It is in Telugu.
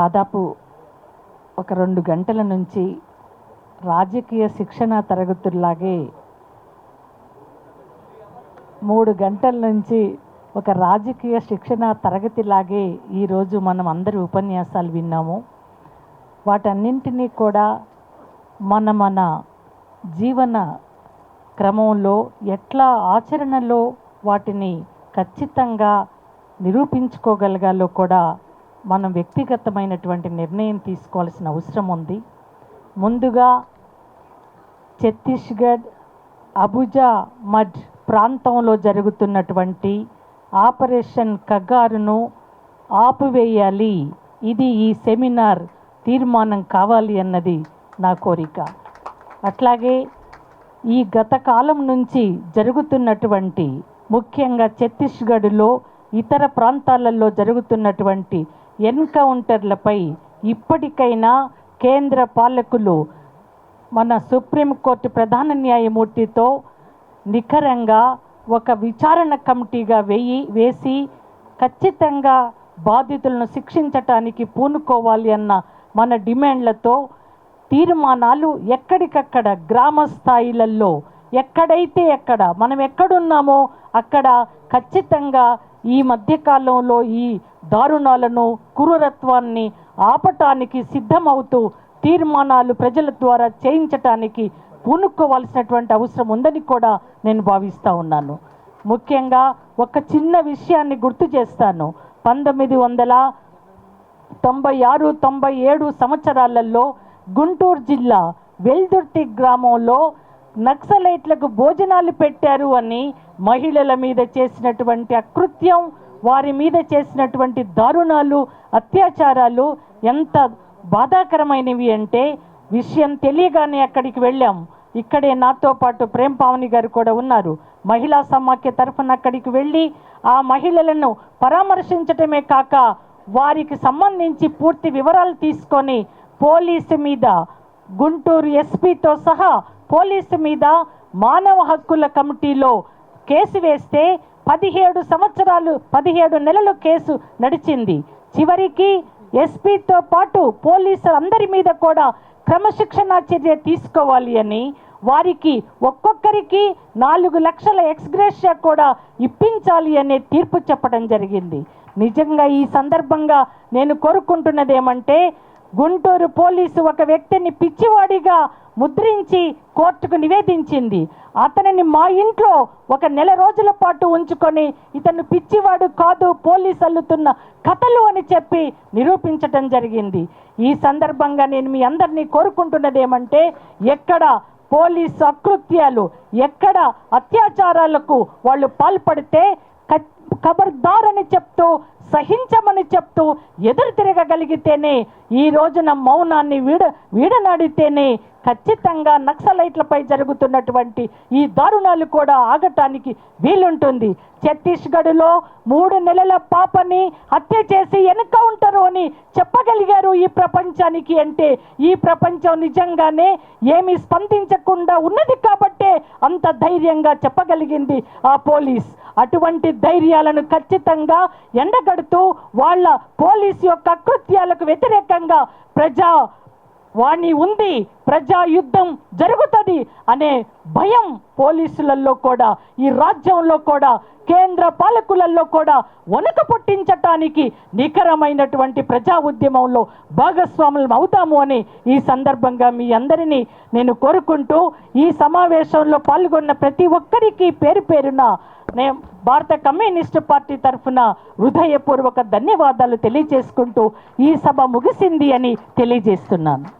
దాదాపు ఒక రెండు గంటల నుంచి రాజకీయ శిక్షణ తరగతుల్లాగే మూడు గంటల నుంచి ఒక రాజకీయ శిక్షణ తరగతిలాగే ఈరోజు మనం అందరి ఉపన్యాసాలు విన్నాము. వాటన్నింటినీ కూడా మన మన జీవన క్రమంలో ఎట్లా ఆచరణలో వాటిని ఖచ్చితంగా నిరూపించుకోగలగాలో కూడా మనం వ్యక్తిగతమైనటువంటి నిర్ణయం తీసుకోవాల్సిన అవసరం ఉంది. ముందుగా ఛత్తీస్గఢ్ అబుజా మడ్ ప్రాంతంలో జరుగుతున్నటువంటి ఆపరేషన్ కగారును ఆపివేయాలి. ఇది ఈ సెమినార్ తీర్మానం కావాలి అన్నది నా కోరిక. అట్లాగే ఈ గత కాలం నుంచి జరుగుతున్నటువంటి ముఖ్యంగా ఛత్తీస్గఢ్లో ఇతర ప్రాంతాలలో జరుగుతున్నటువంటి ఎన్కౌంటర్లపై ఇప్పటికైనా కేంద్ర పాలకులు మన సుప్రీంకోర్టు ప్రధాన న్యాయమూర్తితో నిఖరంగా ఒక విచారణ కమిటీగా వేయి వేసి ఖచ్చితంగా బాధితులను శిక్షించటానికి పూనుకోవాలి అన్న మన డిమాండ్లతో తీర్మానాలు ఎక్కడికక్కడ గ్రామ స్థాయిలలో ఎక్కడైతే ఎక్కడ మనం ఎక్కడున్నామో అక్కడ ఖచ్చితంగా ఈ మధ్యకాలంలో ఈ దారుణాలను క్రూరత్వాన్ని ఆపటానికి సిద్ధమవుతూ తీర్మానాలు ప్రజల ద్వారా చేయించటానికి పూనుకోవాల్సినటువంటి అవసరం ఉందని కూడా నేను భావిస్తూ ఉన్నాను. ముఖ్యంగా ఒక చిన్న విషయాన్ని గుర్తు చేస్తాను. పంతొమ్మిది వందల తొంభై ఆరు తొంభై ఏడు సంవత్సరాలలో గుంటూరు జిల్లా వెల్దుర్తి గ్రామంలో నక్సలైట్లకు భోజనాలు పెట్టారు అని మహిళల మీద చేసినటువంటి అకృత్యం వారి మీద చేసినటువంటి దారుణాలు అత్యాచారాలు ఎంత బాధాకరమైనవి అంటే విషయం తెలియగానే అక్కడికి వెళ్ళాం. ఇక్కడే నాతో పాటు ప్రేమ్ పావని గారు కూడా ఉన్నారు. మహిళా సమాఖ్య తరఫున అక్కడికి వెళ్ళి ఆ మహిళలను పరామర్శించటమే కాక వారికి సంబంధించి పూర్తి వివరాలు తీసుకొని పోలీసు మీద గుంటూరు ఎస్పీతో సహా పోలీసు మీద మానవ హక్కుల కమిటీలో కేసు వేస్తే పదిహేడు సంవత్సరాలు పదిహేడు నెలలు కేసు నడిచింది. చివరికి ఎస్పీతో పాటు పోలీసులు అందరి మీద కూడా క్రమశిక్షణా చర్య తీసుకోవాలి అని వారికి ఒక్కొక్కరికి నాలుగు లక్షల ఎక్స్గ్రేషియా కూడా ఇప్పించాలి అనే తీర్పు చెప్పడం జరిగింది. నిజంగా ఈ సందర్భంగా నేను కోరుకుంటున్నది ఏమంటే గుంటూరు పోలీసు ఒక వ్యక్తిని పిచ్చివాడిగా ముద్రించి కోర్టుకు నివేదించింది. అతనిని మా ఇంట్లో ఒక నెల రోజుల పాటు ఉంచుకొని ఇతను పిచ్చివాడు కాదు పోలీసు అల్లుతున్న కథలు అని చెప్పి నిరూపించటం జరిగింది. ఈ సందర్భంగా నేను మీ అందరినీ కోరుకుంటున్నది ఏమంటే ఎక్కడ పోలీసు అకృత్యాలు ఎక్కడ అత్యాచారాలకు వాళ్ళు పాల్పడితే ఖ- ఖబర్దార్ అని చెప్తూ సహించమని చెప్తూ ఎదురు తిరగగలిగితేనే ఈ రోజున మౌనాన్ని వీడ వీడనాడితేనే ఖచ్చితంగా నక్సలైట్లపై జరుగుతున్నటువంటి ఈ దారుణాలు కూడా ఆగటానికి వీలుంటుంది. ఛత్తీస్గఢ్లో మూడు నెలల పాపని హత్య చేసి ఎన్కౌంటరు అని చెప్పగలిగారు ఈ ప్రపంచానికి అంటే ఈ ప్రపంచం నిజంగానే ఏమీ స్పందించకుండా ఉన్నది కాబట్టే అంత ధైర్యంగా చెప్పగలిగింది ఆ పోలీస్. అటువంటి ధైర్యాలను ఖచ్చితంగా ఎండగడుతూ వాళ్ళ పోలీస్ యొక్క కృత్యాలకు వ్యతిరేకంగా ప్రజా వాణి ఉంది ప్రజా యుద్ధం జరుగుతుంది అనే భయం పోలీసులలో కూడా ఈ రాజ్యంలో కూడా కేంద్ర పాలకులలో కూడా వణుక పుట్టించటానికి నికరమైనటువంటి ప్రజా ఉద్యమంలో భాగస్వాములం అవుతాము అని ఈ సందర్భంగా మీ అందరినీ నేను కోరుకుంటూ ఈ సమావేశంలో పాల్గొన్న ప్రతి ఒక్కరికి పేరు పేరున నేను భారత కమ్యూనిస్టు పార్టీ తరఫున హృదయపూర్వక ధన్యవాదాలు తెలియజేసుకుంటూ ఈ సభ ముగిసింది అని తెలియజేస్తున్నాను.